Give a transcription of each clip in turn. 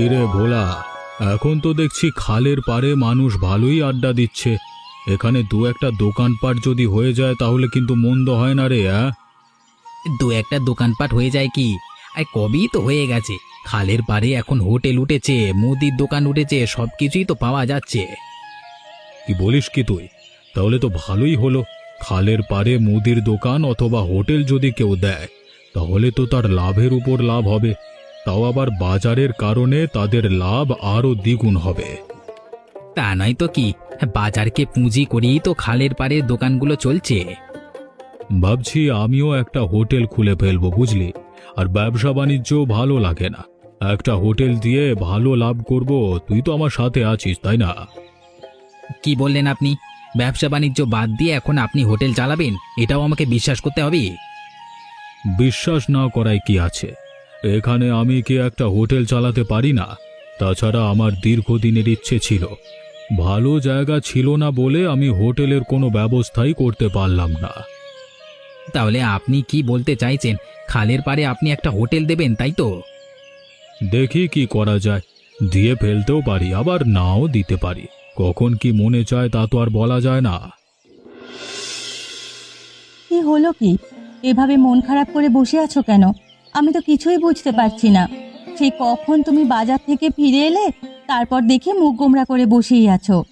কিরে ভোলা এখন তো দেখছি খালের পারে মানুষ ভালোই আড্ডা দিচ্ছে। এখানে দু একটা দোকানপাট যদি হয়ে যায় তাহলে কিন্তু মন্দ হয় না রে হ্যাঁ দু একটা দোকানপাট হয়ে যায় কি? আর কবেই তো হয়ে গেছে। খালের পারে এখন হোটেল উঠেছে মুদির দোকান উঠেছে সব কিছুই তো পাওয়া যাচ্ছে। কি বলিস কি তুই? তাহলে তো ভালোই হলো। খালের পারে মুদির দোকান অথবা হোটেল যদি কেউ দেয় তাহলে তো তার লাভের উপর লাভ হবে। তাও আবার বাজারের কারণে তাদের লাভ আরও দ্বিগুণ হবে। তা নয় তো কি? বাজারকে পুঁজি করেই তো খালের পারে দোকানগুলো চলছে। ভাবছি আমিও একটা হোটেল খুলে ফেলব বুঝলি? আর ব্যবসা বাণিজ্য ভালো লাগে না। একটা হোটেল দিয়ে ভালো লাভ করব তুই তো আমার সাথে আছিস তাই না? কি বললেন আপনি? ব্যবসা বাণিজ্য বাদ দিয়ে এখন আপনি হোটেল চালাবেন? এটাও আমাকে বিশ্বাস করতে হবে। বিশ্বাস না করায় কি আছে? এখানে আমি কি একটা হোটেল চালাতে পারি না? তাছাড়া আমার দীর্ঘদিনের ইচ্ছে ছিল। ভালো জায়গা ছিল না বলে আমি হোটেলের কোনো ব্যবস্থাই করতে পারলাম না। তাহলে আপনি কি বলতে চাইছেন? খালের পারে আপনি একটা হোটেল দেবেন তাই তো? দেখি কি করা যায়। দিয়ে ফেলতেও পারি আবার নাও দিতে পারি। কখন কি মনে চায় তা তো আর বলা যায় না। কি হলো কি? এভাবে মন খারাপ করে বসে আছো কেন? আমি তো কিছুই বুঝতে পারছি না। সেই কখন তুমি বাজার থেকে ফিরে এলে তারপর দেখে মুখ গোমরা করে বসেই আছো।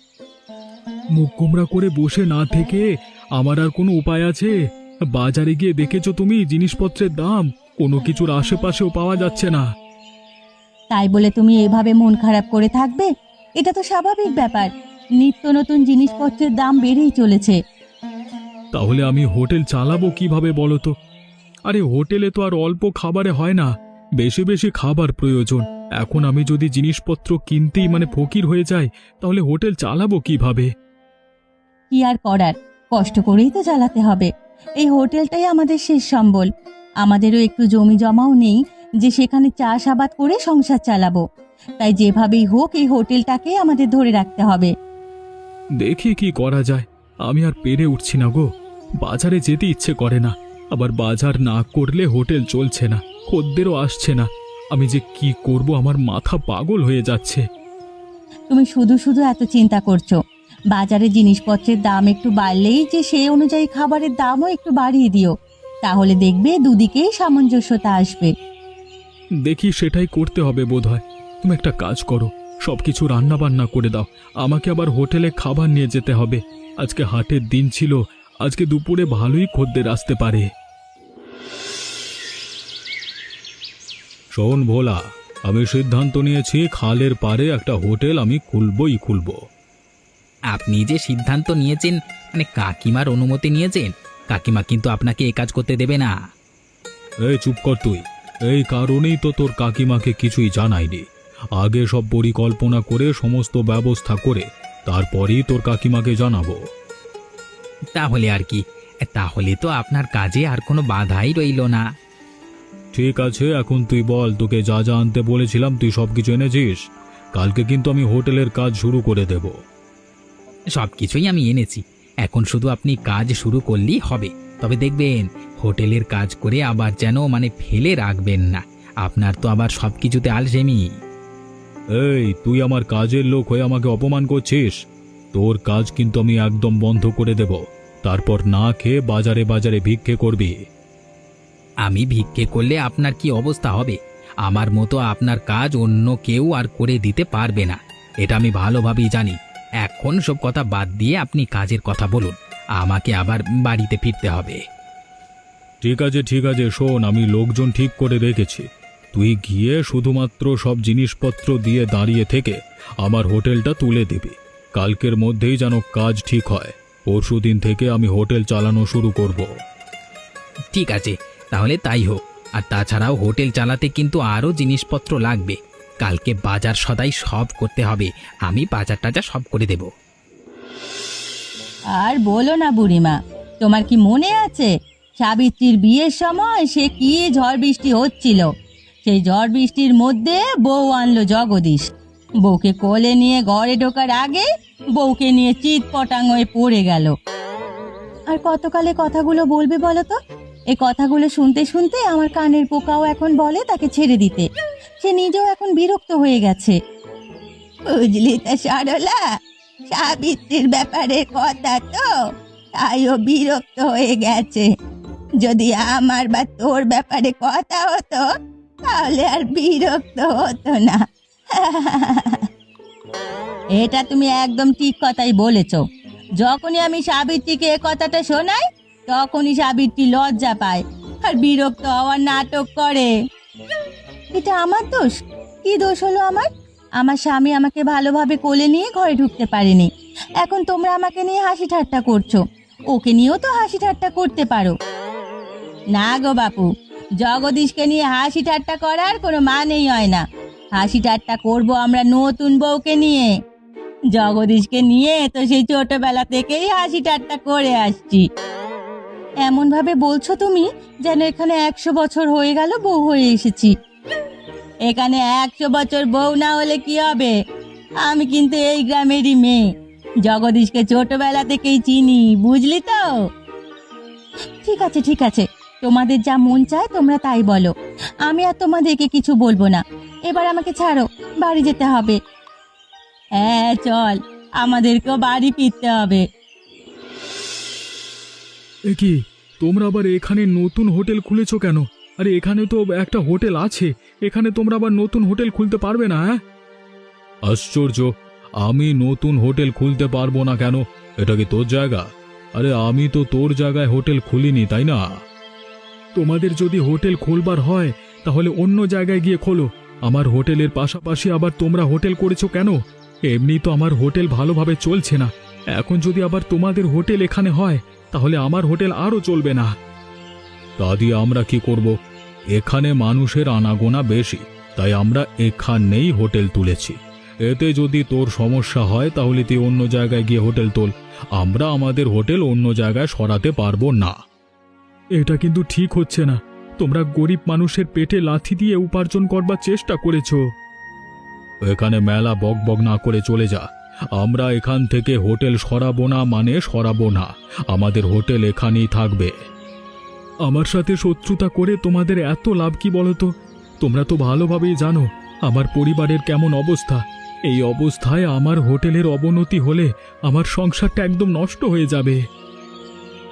মুখ গোমরা করে বসে না থেকে আমার আর কোনো উপায় আছে? বাজারে গিয়ে দেখেছ তুমি জিনিসপত্রের দাম? কোনো কিছুর আশেপাশেও পাওয়া যাচ্ছে না। তাই বলে তুমি এভাবে মন খারাপ করে থাকবে? এটা তো স্বাভাবিক ব্যাপার। নিত্য নতুন জিনিসপত্রের দাম বেড়েই চলেছে। তাহলে আমি হোটেল চালাবো কীভাবে বলো তো? আরে হোটেলে তো আর অল্প খাবারে হয় না। বেশি বেশি খাবার প্রয়োজন। এখন আমি যদি জিনিসপত্র কিনতেই মানে ফকির হয়ে যাই তাহলে হোটেল চালাবো কীভাবে? কি আর করার? কষ্ট করেই তো চালাতে হবে। এই হোটেলটাই আমাদের শেষ সম্বল। আমাদেরও একটু জমি জমাও নেই যে সেখানে চাষ আবাদ করে সংসার চালাবো। তাই যেভাবেই হোক এই হোটেলটাকে আমাদের ধরে রাখতে হবে। দেখি কি করা যায়। আমি আর পেরে উঠছি না গো। বাজারে যেতে ইচ্ছে করে না। আবার বাজার না করলে হোটেল চলছে না খদ্দেরও আসছে না। আমি যে কি করব আমার মাথা পাগল হয়ে যাচ্ছে। তুমি শুধু শুধু এত চিন্তা করছ। বাজারে জিনিসপত্রের দাম একটু বাড়লেই যে সেই অনুযায়ী খাবারের দামও একটু বাড়িয়ে দিও। তাহলে দেখবে দুদিকেই সামঞ্জস্যতা আসবে। দেখি সেটাই করতে হবে বোধহয়। তুমি একটা কাজ করো সবকিছু রান্না বান্না করে দাও। আমাকে আবার হোটেলে খাবার নিয়ে যেতে হবে। আজকে হাটের দিন ছিল আজকে দুপুরে ভালোই খদ্দের আসতে পারে। শোন ভোলা আমি সিদ্ধান্ত নিয়েছি খালের পারে একটা হোটেল আমি খুলবই খুলব। আপনি যে সিদ্ধান্ত নিয়েছেন মানে কাকিমার অনুমতি নিয়েছেন কাকিমা কিন্তু আপনাকে এ কাজ করতে দেবে না। এই চুপ কর তুই। এই কারণেই তো তোর কাকিমাকে কিছুই জানাইনি। আগে সব পরিকল্পনা করে সমস্ত ব্যবস্থা করে তারপরেই তোর কাকিমাকে জানাব। তাহলে আর কি। তাহলে তো আপনার কাজে আর কোনো বাধাই রইল না। ঠিক আছে এখন তুই বল তোকে যা যা আনতে বলেছিলাম তুই সব কিছু এনেছিস? কালকে কিন্তু আমি হোটেলের কাজ শুরু করে দেব। সব কিছুই আমি এনেছি। এখন শুধু আপনি কাজ শুরু করলেই হবে। তবে দেখবেন হোটেলের কাজ করে আবার যেন মানে ফেলে রাখবেন না। আপনার তো আবার সব কিছুতে আলসেমি। এই তুই আমার কাজের লোক হয়ে আমাকে অপমান করছিস? তোর কাজ কিন্তু আমি একদম বন্ধ করে দেব। তারপর না খেয়ে বাজারে বাজারে ভিক্ষে করবি। আমি ভিক্ষে করলে আপনার কি অবস্থা হবে? আমার মতো আপনার কাজ অন্য কেউ আর করে দিতে পারবে না। এটা আমি ভালোভাবেই জানি। এখন সব কথা বাদ দিয়ে আপনি কাজের কথা বলুন। আমাকে আবার বাড়িতে ফিরতে হবে। ঠিক আছে ঠিক আছে শোন আমি লোকজন ঠিক করে রেখেছি। তুই গিয়ে শুধুমাত্র সব জিনিসপত্র দিয়ে দাঁড়িয়ে থেকে আমার হোটেলটা তুলে দিবি। কালকের মধ্যেই যেন কাজ ঠিক হয়। পরশু দিন থেকে আমি হোটেল চালানো শুরু করব। ঠিক আছে তাহলে তাই হোক। আর তাছাড়াও হোটেল চালাতে কিন্তু আরও জিনিসপত্র লাগবে। কালকে বাজার সদাই সব করতে হবে। আমি বাজার টাজার সব করে দেব। আর বলো না বুড়িমা তোমার কি মনে আছে সাবিত্রীর বিয়ের সময় সে কি ঝড় বৃষ্টি হচ্ছিল? সেই ঝড় বৃষ্টির মধ্যে বউ আনলো জগদীশ। বউকে কোলে নিয়ে ঘরে ঢোকার আগে বউকে নিয়ে চিৎ পটাং হয়ে পড়ে গেল। আর কতকালে কথাগুলো বলবে বলো তো এই কথাগুলো শুনতে শুনতে আমার কানের পোকাও এখন বলে তাকে ছেড়ে দিতে। সে নিজেও এখন বিরক্ত হয়ে গেছে। বুঝলি তো সরলা, সাবিত্রীর ব্যাপারে কথা তো, তাই ও বিরক্ত হয়ে গেছে। যদি আমার বা তোর ব্যাপারে কথা হতো, তাহলে আর বিরক্ত হতো না। এটা তুমি একদম ঠিক কথাই বলেছ। যখনই আমি সাবিত্রীকে এ কথাটা শোনাই, তখনই সাবিত্রী লজ্জা পায় আর বিরক্ত হওয়ার নাটক করে। এটা আমার দোষ? কি দোষ হলো আমার? আমার স্বামী আমাকে ভালোভাবে কোলে নিয়ে ঘরে ঢুকতে পারেনি। এখন তোমরা আমাকে নিয়ে হাসি ঠাট্টা করছ। ওকে নিয়েও তো হাসি ঠাট্টা করতে পারো। না গো বাপু, জগদীশকে নিয়ে হাসি ঠাট্টা করার কোনো মানেই হয় না। হাসি ঠাট্টা করব আমরা নতুন বউকে নিয়ে। জগদীশকে নিয়ে তো সেই ছোটবেলা থেকেই হাসি ঠাট্টা করে আসছি। এমন ভাবে বলছো তুমি যেন এখানে একশো বছর হয়ে গেল বউ হয়ে এসেছি। এখানে একশো বছর বউ না হলে কি হবে? আমি কিন্তু এই গ্রামেরই মেয়ে। জগদীশকে ছোটবেলা থেকেই চিনি, বুঝলি তো? ঠিক আছে ঠিক আছে। তোমাদের যা মন চায় তোমরা তাই বলো। আমি আর তোমাদেরকে কিছু বলব না। এবার আমাকে ছাড়ো বাড়ি যেতে হবে। হ্যাঁ চল আমাদেরকেও বাড়ি ফিরতে হবে। এ কি তোমরা আবার এখানে নতুন হোটেল খুলেছো কেন? আরে এখানে তো একটা হোটেল আছে। এখানে তোমরা আবার নতুন হোটেল খুলতে পারবে না হ্যাঁ? আশ্চর্য আমি নতুন হোটেল খুলতে পারব না কেন? এটা কি তোর জায়গা? আরে আমি তো তোর জায়গায় হোটেল খুলিনি তাই না? তোমাদের যদি হোটেল খুলবার হয়, তাহলে অন্য জায়গায় গিয়ে খোলো। আমার হোটেলের পাশাপাশি আবার তোমরা হোটেল করেছ কেন? এমনি তো আমার হোটেল ভালোভাবে চলছে না। এখন যদি আবার তোমাদের হোটেল এখানে হয়, তাহলে আমার হোটেল আরও চলবে না। তা দিয়ে আমরা কি করব? এখানে মানুষের আনাগোনা বেশি, তাই আমরা এখানেই হোটেল তুলেছি। এতে যদি তোর সমস্যা হয়, তাহলে তুই অন্য জায়গায় গিয়ে হোটেল তোল। আমরা আমাদের হোটেল অন্য জায়গায় সরাতে পারব না। এটা কিন্তু ঠিক হচ্ছে না। তোমরা গরিব মানুষের পেটে লাথি দিয়ে উপার্জন করবার চেষ্টা করেছ। এখানে মেলা বকবক না করে চলে যা। আমরা এখান থেকে হোটেল সরাবো না মানে সরাবো না। আমাদের হোটেল এখানেই থাকবে। আমার সাথে শত্রুতা করে তোমাদের এত লাভ কি বলো তো তোমরা তো ভালোভাবেই জানো আমার পরিবারের কেমন অবস্থা। এই অবস্থায় আমার হোটেলের অবনতি হলে আমার সংসারটা একদম নষ্ট হয়ে যাবে।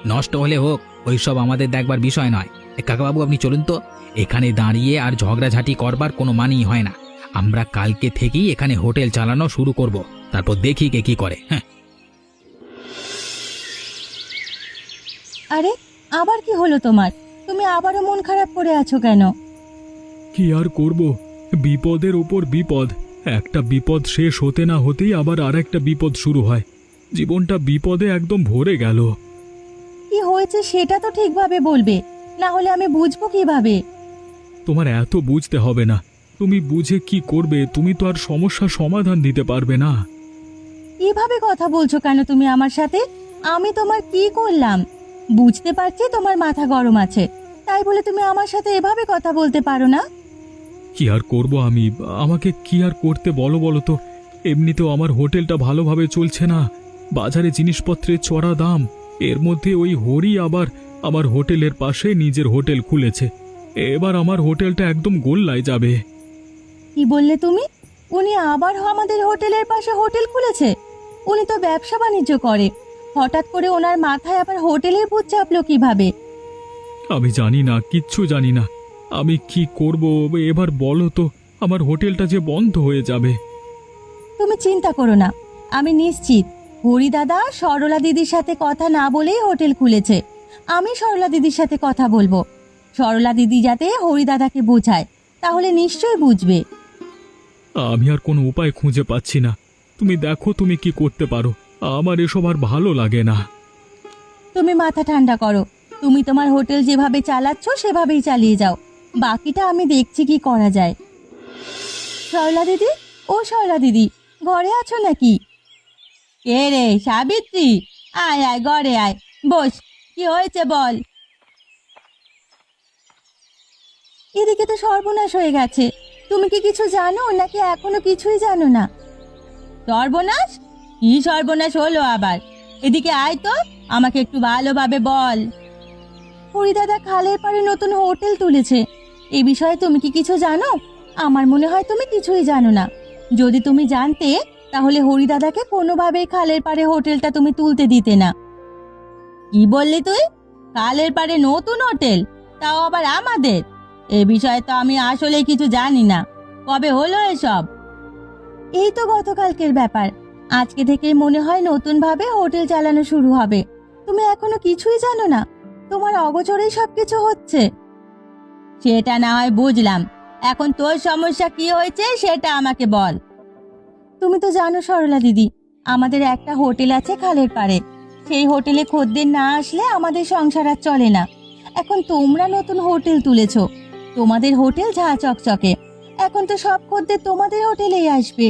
নষ্ট হলে হোক ওইসব আমাদের দেখবার বিষয় নয়। এ, কাকাবাবু আপনি চলুন তো। এখানে দাঁড়িয়ে আর ঝগড়াঝাটি করবার কোনো মানেই হয় না। আমরা কালকে থেকেই এখানে হোটেল চালানো শুরু করব। তারপর দেখি কে কি করে। হ্যাঁ। আরে আবার কি হলো তোমার? তুমি আবারও মন খারাপ করে আছো কেন? কি আর করব? বিপদের উপর বিপদ। একটা বিপদ শেষ হতে না হতেই আবার আর একটা বিপদ শুরু হয়। জীবনটা বিপদে একদম ভরে গেল। হয়েছে সেটা তো ঠিকভাবে বলবে। না হলে আমি বুঝব কীভাবে? তোমার এত বুঝতে হবে না। তুমি বুঝে কি করবে তুমি তো আর সমস্যার সমাধান দিতে পারবে না। এভাবে কথা বলছো কেন তুমি আমার সাথে? আমি তোমার কি করলাম? বুঝতে পারছি তোমার মাথা গরম আছে। তাই বলে তুমি আমার সাথে এভাবে কথা বলতে পারো না? কি আর করব আমি? আমাকে কি আর করতে বলো বলো তো? এমনিতেও আমার হোটেলটা ভালোভাবে চলছে না। বাজারে জিনিসপত্রের চড়া দাম। এর মধ্যে ওই হরি আবার আমার হোটেলের পাশে নিজের হোটেল খুলেছে। এবার আমার হোটেলটা একদম গোল্লায় যাবে। কি বললে তুমি? উনি আবার আমাদের হোটেলের পাশে হোটেল খুলেছে। উনি তো ব্যবসা বাণিজ্য করে। হঠাৎ করে ওনার মাথায় আবার হোটেলের ভূত চাপলো কীভাবে? আমি জানি না কিচ্ছু জানি না। আমি কি করব এবার বলো তো আমার হোটেলটা যে বন্ধ হয়ে যাবে। তুমি চিন্তা করো না আমি নিশ্চিত। হরি দাদা সরলা দিদির সাথে কথা না বলেই হোটেল খুলেছে। আমি সরলা দিদির সাথে কথা বলব। সরলা দিদি যাতে হরিদাদাকে বোঝায় তাহলে নিশ্চয়ই বুঝবে। আমি আর কোনো উপায় খুঁজে পাচ্ছি না। তুমি দেখো তুমি কি করতে পারো। আমার এসব আর ভালো লাগে না। তুমি মাথা ঠান্ডা করো। তুমি তোমার হোটেল যেভাবে চালাচ্ছ সেভাবেই চালিয়ে যাও। বাকিটা আমি দেখছি কি করা যায়। সরলা দিদি ও সরলা দিদি ঘরে আছো নাকি? কে রে সাবিত্রী, আয় আয়, ঘরে আয়। বস, কি হয়েছে বল? এদিকে তো সর্বনাশ হয়ে গেছে। তুমি কি কিছু জানো, নাকি এখনও কিছুই জানো না? সর্বনাশ? কি সর্বনাশ হলো আবার? এদিকে আয় তো, আমাকে একটু ভালোভাবে বল। হরিদাদা খালের পাড়ে নতুন হোটেল তুলেছে। এ বিষয়ে তুমি কি কিছু জানো? আমার মনে হয় তুমি কিছুই জানো না। যদি তুমি জানতে তাহলে হরিদাদাকে কোনোভাবেই খালের পাড়ে হোটেলটা তুমি তুলতে দিতে না। কি বললি তুই? খালের পাড়ে নতুন হোটেল? তাও আবার আমাদের? এ বিষয়ে তো আমি আসলে কিছু জানি না। কবে হলো এসব? এই তো গতকালকের ব্যাপার। আজকে থেকে মনে হয় নতুন ভাবে হোটেল চালানো শুরু হবে। তুমি এখনও কিছুই জানো না। তোমার অগোচরেই সবকিছু হচ্ছে। সেটা না হয় বুঝলাম। এখন তোর সমস্যা কি হয়েছে সেটা আমাকে বল। তুমি তো জানো সরলা দিদি, আমাদের একটা হোটেল আছে খালের পাড়ে। সেই হোটেলে খদ্দের না আসলে আমাদের সংসার আর চলে না। এখন তোমরা নতুন হোটেল তুলেছ, তোমাদের হোটেল ঝা চকচকে। এখন তো সব খদ্দের তোমাদের হোটেলেই আসবে।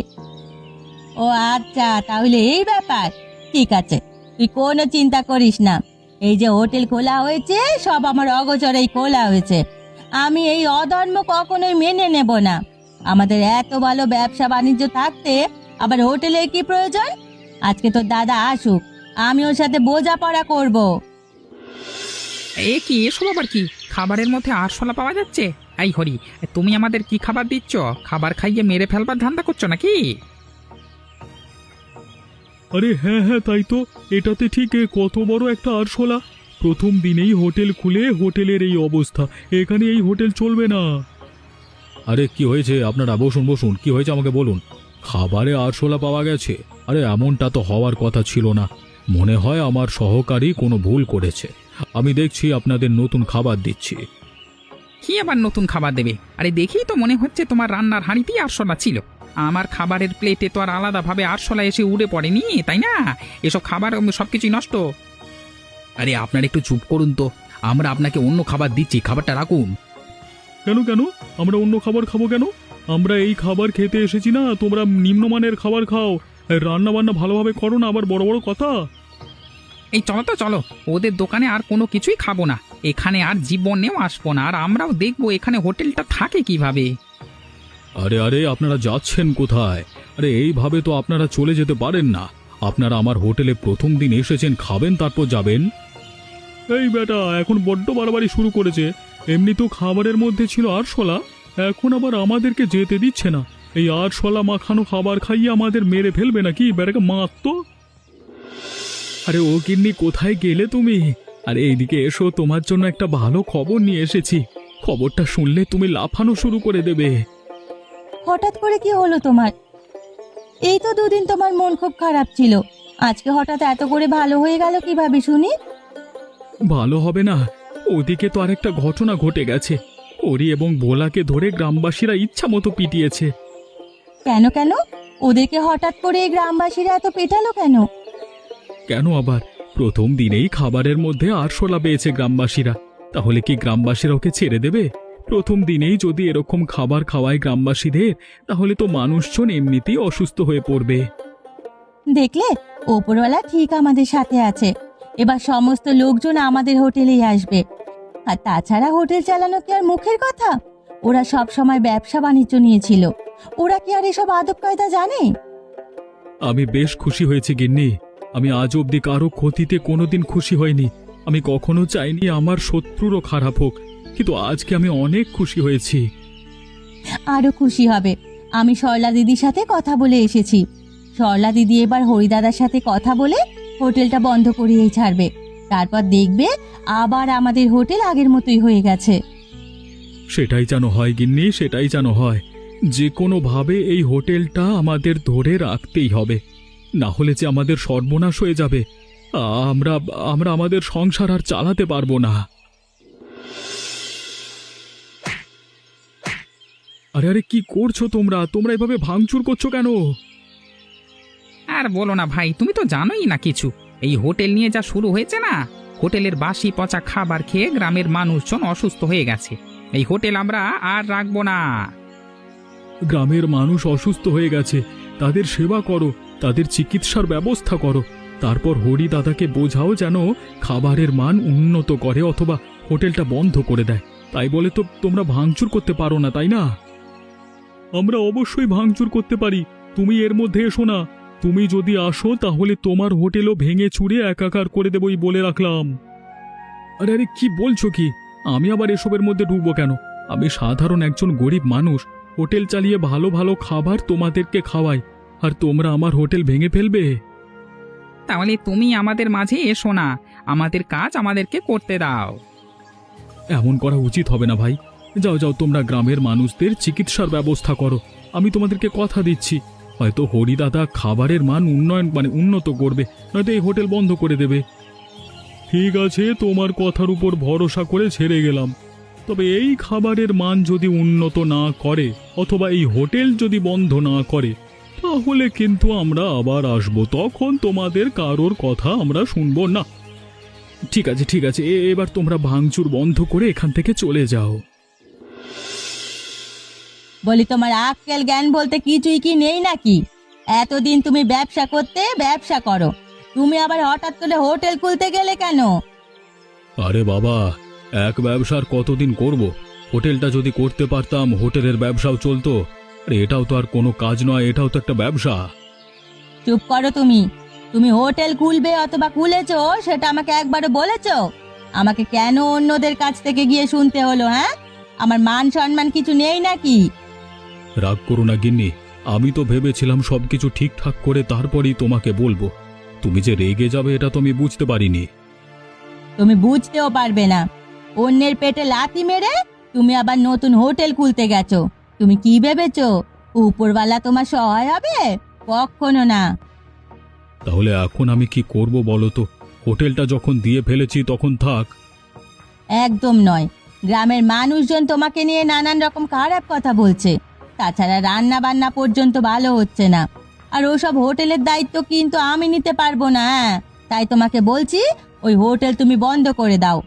ও আচ্ছা তাহলে এই ব্যাপার। ঠিক আছে, তুই কোনো চিন্তা করিস না। এই যে হোটেল খোলা হয়েছে, সব আমার অগোচরেই খোলা হয়েছে। আমি এই অধর্ম কখনোই মেনে নেব না। আমাদের এত ভালো ব্যবসা বাণিজ্য থাকতে আবার হোটেলের কি প্রয়োজন? আজকে তোর দাদা আসুক আমি ওর সাথে বোঝাপড়া করব। এ কি এসব আবার কি? খাবারের মধ্যে আরশোলা পাওয়া যাচ্ছে? এই হরি তুমি আমাদের কি খাবার দিচ্ছ? খাবার খাইয়ে মেরে ফেলবার ধান্দা করছ নাকি? আরে হ্যাঁ হ্যাঁ তাই তো। এটাতে ঠিক এ কত বড় একটা আরশোলা। প্রথম দিনেই হোটেল খুলে হোটেলের এই অবস্থা। এখানে এই হোটেল চলবে না। আরে, কি হয়েছে? আপনারা বসুন বসুন, কি হয়েছে আমাকে বলুন? খাবারে আরশোলা পাওয়া গেছে। আরে, এমনটা তো হওয়ার কথা ছিল না। মনে হয় আমার সহকারী কোনো ভুল করেছে। আমি দেখছি আপনাদের নতুন খাবার দিচ্ছি। কি আবার নতুন খাবার দেবে? আরে, দেখেই তো মনে হচ্ছে তোমার রান্নার হাঁড়িতেই আরশোলা ছিল আমার খাবারের প্লেটে তো আর আলাদাভাবে আরশোলা এসে উড়ে পড়েনি, তাই না? এসব খাবার সব কিছুই নষ্ট। আরে, আপনার একটু চুপ করুন তো। আমরা আপনাকে অন্য খাবার দিচ্ছি, খাবারটা রাখুন। কেন কেন? আমরা অন্য খাবার খাব কেন? আমরা এই খাবার খেতে এসেছি না তোমরা নিম্নমানের খাবার খাও। রান্না বান্না ভালোভাবে করো না আবার বড় বড় কথা। এই চলো তো চলো। ওদের দোকানে আর কোনো কিছুই খাব না। এখানে আর জীবনেও আসব না আর আমরাও দেখব এখানে হোটেলটা থাকে কীভাবে। আরে আরে আপনারা যাচ্ছেন কোথায়? আরে এইভাবে তো আপনারা চলে যেতে পারেন না। আপনারা আমার হোটেলে প্রথম দিন এসেছেন খাবেন তারপর যাবেন। এই বেটা এখন বড্ড বাড়াবাড়ি শুরু করেছে। এমনি তো খাবারের মধ্যে ছিল আরশোলা এখন আবার আমাদেরকে যেতে দিচ্ছে না। এই আরশোলা মাখানো খাবার খাইয়ে আমাদের মেরে ফেলবে নাকি? বেটাকে মারতো আরে ও গিন্নি কোথায় গেলে তুমি? আরে এইদিকে এসো তোমার জন্য একটা ভালো খবর নিয়ে এসেছি। খবরটা শুনলে তুমি লাফানো শুরু করে দেবে। হঠাৎ করে কি হলো তোমার? এই তো দুদিন তোমার মন খুব খারাপ ছিল। আজকে হঠাৎ এত করে ভালো হয়ে গেল কীভাবে শুনি? ভালো হবে না ওদিকে তো আরেকটা ঘটনা ঘটে গেছে। ওরি এবং ভোলাকে ধরে গ্রামবাসীরা ইচ্ছা মতো পিটিয়েছে। কেন কেন? ওদেরকে হঠাৎ করে এই গ্রামবাসীরা এত পেটালো কেন? কেন আবার? প্রথম দিনেই খাবারের মধ্যে আরশোলা পেয়েছে গ্রামবাসীরা। তাহলে কি গ্রামবাসীরা ওকে ছেড়ে দেবে? প্রথম দিনেই যদি এরকম খাবার খাওয়ায় গ্রামবাসীদের তাহলে তো মানুষজন এমনিতেই অসুস্থ হয়ে পড়বে। দেখলে ওপরওয়ালা ঠিক আমাদের সাথে আছে। এবার সমস্ত লোকজন আমাদের হোটেলেই আসবে। আর তাছাড়া হোটেল চালানো কি আর মুখের কথা? ওরা সব সময় ব্যবসা বাণিজ্য নিয়েছিল ওরা কি আর এসব আদব কায়দা জানে? আমি বেশ খুশি হয়েছি গিন্নি। আমি আজ অবধি কারও ক্ষতিতে কোনোদিন খুশি হইনি। আমি কখনো চাইনি আমার শত্রুরও খারাপ হোক কিন্তু আজকে আমি অনেক খুশি হয়েছি। আরও খুশি হবে। আমি সরলা দিদির সাথে কথা বলে এসেছি। সরলা দিদি এবার হরিদাদার সাথে কথা বলে হোটেলটা বন্ধ করিয়েই ছাড়বে। তারপর দেখবে আবার আমাদের হোটেল আগের মতোই হয়ে গেছে। সেটাই যেন হয় গিন্নি সেটাই যেন হয়। যে কোনোভাবে এই হোটেলটা আমাদের ধরে রাখতেই হবে। না হলে যে আমাদের সর্বনাশ হয়ে যাবে। আমরা আমরা আমাদের সংসার আর চালাতে পারব না। আরে আরে কি করছ তোমরা? তোমরা এভাবে ভাঙচুর করছ কেন? আর বলো না ভাই তুমি তো জানোই না কিছু। এই হোটেল নিয়ে যা শুরু হয়েছে না? হোটেলের বাসি পচা খাবার খেয়ে গ্রামের মানুষজন অসুস্থ হয়ে গেছে। এই হোটেল আমরা আর রাখব না। গ্রামের মানুষ অসুস্থ হয়ে গেছে। তাদের সেবা করো, তাদের চিকিৎসার ব্যবস্থা করো। তারপর হরি দাদাকে বোঝাও যেন খাবারের মান উন্নত করে অথবা হোটেলটা বন্ধ করে দেয়। তাই বলে তো তোমরা ভাঙচুর করতে পারো না, তাই না? আমরা অবশ্যই ভাঙচুর করতে পারি। তুমি এর মধ্যে এসো না। তুমি যদি আসো তাহলে তোমার হোটেলও ভেঙে চুরে একাকার করে দেবই বলে রাখলাম। আরে আরে কি বলছো কি? আমি আবার এসবের মধ্যে ঢুকবো কেন? আমি সাধারণ একজন গরিব মানুষ। হোটেল চালিয়ে ভালো ভালো খাবার তোমাদেরকে খাওয়াই। আর তোমরা আমার হোটেল ভেঙে ফেলবে? তাহলে তুমি আমাদের মাঝে এসো না। আমাদের কাজ আমাদেরকে করতে দাও। এমন করা উচিত হবে না ভাই। যাও যাও তোমরা গ্রামের মানুষদের চিকিৎসার ব্যবস্থা করো। আমি তোমাদেরকে কথা দিচ্ছি। হয়তো হরিদাদা খাবারের মান উন্নয়ন মানে উন্নত করবে, নয়তো এই হোটেল বন্ধ করে দেবে। ঠিক আছে, তোমার কথার উপর ভরসা করে ছেড়ে গেলাম। তবে এই খাবারের মান যদি উন্নত না করে, অথবা এই হোটেল যদি বন্ধ না করে, তাহলে কিন্তু আমরা আবার আসব। তখন তোমাদের কারোর কথা আমরা শুনব না। ঠিক আছে ঠিক আছে এবার তোমরা ভাঙচুর বন্ধ করে এখান থেকে চলে যাও। বলি তোমার আক্কেল জ্ঞান বলতে কিছুই কি নেই নাকি? এতদিন তুমি ব্যবসা করতে ব্যবসা করো। তুমি আবার হঠাৎ করে হোটেল খুলতে গেলে কেন? আরে বাবা এক ব্যবসার কতদিন করব? হোটেলটা যদি করতে পারতাম হোটেলের ব্যবসাও চলতো। আর এটাও তো আর কোনো কাজ নয় এটাও তো একটা ব্যবসা। চুপ করো তুমি। তুমি হোটেল খুলবে অথবা খুলেছো সেটা আমাকে একবারও বলেছ? আমাকে কেন অন্যদের কাছ থেকে গিয়ে শুনতে হলো হ্যাঁ? আমার মান সম্মান কিছু নেই নাকি? রাগ করো না গিন্নি আমি তো ভেবেছিলাম সবকিছু ঠিকঠাক করে তারপরেই তোমাকে বলব। তুমি যে রেগে যাবে এটা তো আমি বুঝতে পারিনি। তুমি বুঝতেও পারবে না। অন্যের পেটে লাথি মেরে তুমি আবার নতুন হোটেল খুলতে গেছো। তুমি কি ভেবেছো? উপরওয়ালা তোমার সহায় হবে? কখনো না। তাহলে এখন আমি কি করব বলো তো? হোটেলটা যখন দিয়ে ফেলেছি তখন থাক। একদম নয়। গ্রামের মানুষজন তোমাকে নিয়ে নানান রকম খারাপ কথা বলছে। তাছাড়া রান্না বান্না পর্যন্ত ভালো হচ্ছে না। আর ওসব হোটেলের দায়িত্ব কিন্তু আমি নিতে পারব না হ্যাঁ। তাই তোমাকে বলছি ওই হোটেল তুমি বন্ধ করে দাও।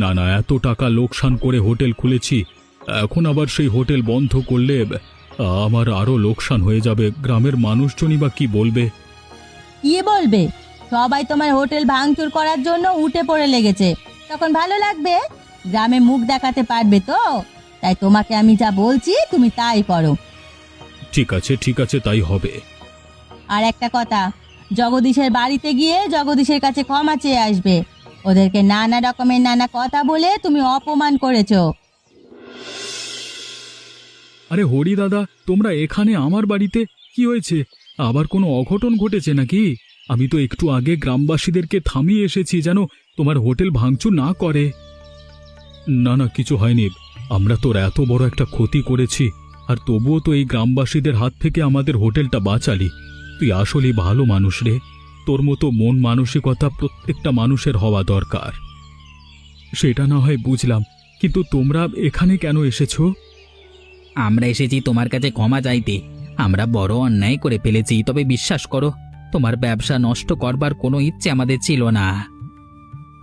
না না এত টাকা লোকসান করে হোটেল খুলেছি। এখন আবার সেই হোটেল বন্ধ করলে আমার আরও লোকসান হয়ে যাবে। গ্রামের মানুষজনই বা কি বলবে? কি বলবে? সবাই তোমার হোটেল ভাঙচুর করার জন্য উঠে পড়ে লেগেছে। তখন ভালো লাগবে গ্রামে মুখ দেখাতে পারবে তো? তাই তোমাকে আমি যা বলছি তুমি তাই করো। ঠিক আছে ঠিক আছে তাই হবে। আর একটা কথা জগদীশের বাড়িতে গিয়ে জগদীশের কাছে ক্ষমা চেয়ে আসবে। ওদেরকে নানা রকমের নানা কথা বলে তুমি অপমান করেছ। আরে হরি দাদা তোমরা এখানে আমার বাড়িতে কি হয়েছে? আবার কোনো অঘটন ঘটেছে নাকি? আমি তো একটু আগে গ্রামবাসীদেরকে থামিয়ে এসেছি যেন তোমার হোটেল ভাঙচুর না করে। না না কিছু হয়নি। আমরা তোর এত বড় একটা ক্ষতি করেছি আর তবুও তো এই গ্রামবাসীদের হাত থেকে আমাদের হোটেলটা বাঁচালি। তুই আসলেই ভালো মানুষ রে। তোর মতো মন মানসিকতা প্রত্যেকটা মানুষের হওয়া দরকার। সেটা না হয় বুঝলাম কিন্তু তোমরা এখানে কেন এসেছ? আমরা এসেছি তোমার কাছে ক্ষমা চাইতে। আমরা বড় অন্যায় করে ফেলেছি তবে বিশ্বাস করো তোমার ব্যবসা নষ্ট করবার কোনো ইচ্ছে আমাদের ছিল না।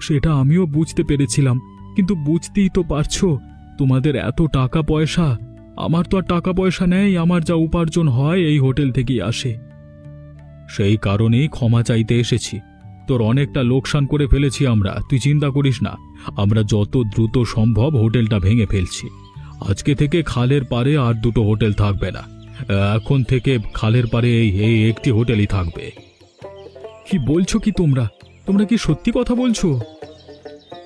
সেটা আমিও বুঝতে পেরেছিলাম কিন্তু বুঝতেই তো পারছ। তোমাদের এত টাকা পয়সা? আমার তো আর টাকা পয়সা নেই, আমার যা উপার্জন হয় এই হোটেল থেকেই আসে। সেই কারণেই ক্ষমা চাইতে এসেছি। তোর অনেকটা লোকসান করে ফেলেছি আমরা, তুই চিন্তা করিস না। আমরা যত দ্রুত সম্ভব হোটেলটা ভেঙে ফেলছি। আজকে থেকে খালের পারে আর দুটো হোটেল থাকবে না। এখন থেকে খালের পারে এই এই একটি হোটেলই থাকবে। কি বলছো কি তোমরা? তোমরা কি সত্যি কথা বলছো?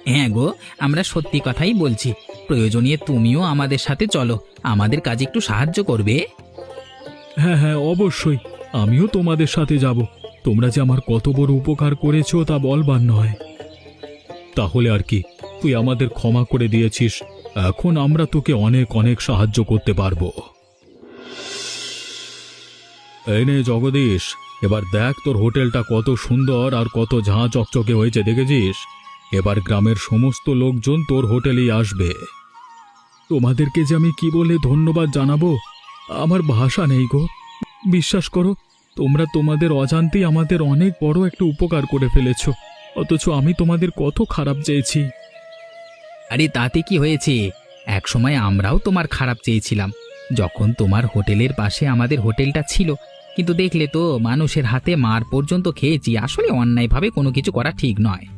হ্যাঁ গো, আমরা সত্যি কথাই বলছি। প্রয়োজনীয় তুমিও আমাদের সাথে চলো। আমাদের কাজে একটু সাহায্য করবে? হ্যাঁ হ্যাঁ অবশ্যই। আমিও তোমাদের সাথে যাব। তোমরা যে আমার কত বড় উপকার করেছ তা বলবার নয়। তাহলে আর কি, তুই আমাদের ক্ষমা করে দিয়েছিস। এখন আমরা তোকে অনেক অনেক সাহায্য করতে পারব। এই নে জগদীশ, এবার দেখ তোর হোটেলটা কত সুন্দর আর কত ঝাঁ চকচকে হয়েছে, দেখেছিস? এবার গ্রামের সমস্ত লোকজন তোর হোটেলেই আসবে। তোমাদেরকে যে আমি কি বলে ধন্যবাদ জানাব, আমার ভাষা নেই গো। বিশ্বাস করো, তোমরা তোমাদের অজান্তেই আমাদের অনেক বড় একটা উপকার করে ফেলেছো, অথচ আমি তোমাদের কত খারাপ চেয়েছি। আরে তাতে কি হয়েছে? এক সময় আমরাও তোমার খারাপ চেয়েছিলাম, যখন তোমার হোটেলের পাশে আমাদের হোটেলটা ছিল। কিন্তু দেখলে তো, মানুষের হাতে মার পর্যন্ত খেয়েছি, আসলে অন্যায়ভাবে কোনো কিছু করা ঠিক নয়।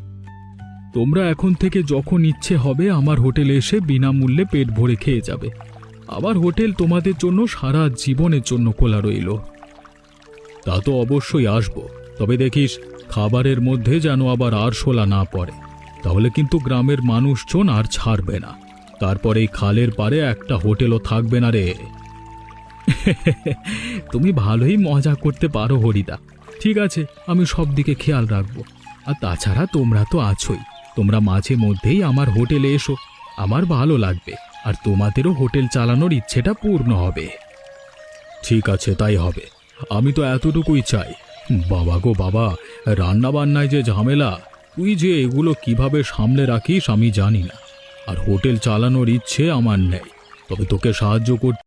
তোমরা এখন থেকে যখন ইচ্ছে হবে আমার হোটেলে এসে বিনামূল্যে পেট ভরে খেয়ে যাবে। আমার হোটেল তোমাদের জন্য সারা জীবনের জন্য খোলা রইল। তা তো অবশ্যই আসব। তবে দেখিস, খাবারের মধ্যে যেন আবার আর শোলা না পড়ে। তাহলে কিন্তু গ্রামের মানুষজন আর ছাড়বে না। তারপর এই খালের পারে একটা হোটেলও থাকবে না রে। তুমি ভালোই মজা করতে পারো হরিদা। ঠিক আছে, আমি সব দিকে খেয়াল রাখব। আর তাছাড়া তোমরা তো আছোই। তোমরা মাঝে মধ্যেই আমার হোটেলে এসো। আমার ভালো লাগবে, আর তোমাদেরও হোটেল চালানোর ইচ্ছেটা পূর্ণ হবে। ঠিক আছে, তাই হবে। আমি তো এতটুকুই চাই। বাবা গো বাবা রান্না বান্নায় যে ঝামেলা, তুই যে এগুলো কীভাবে সামলে রাখিস আমি জানি না। আর হোটেল চালানোর ইচ্ছে আমার নেই, তবে তোকে সাহায্য করতে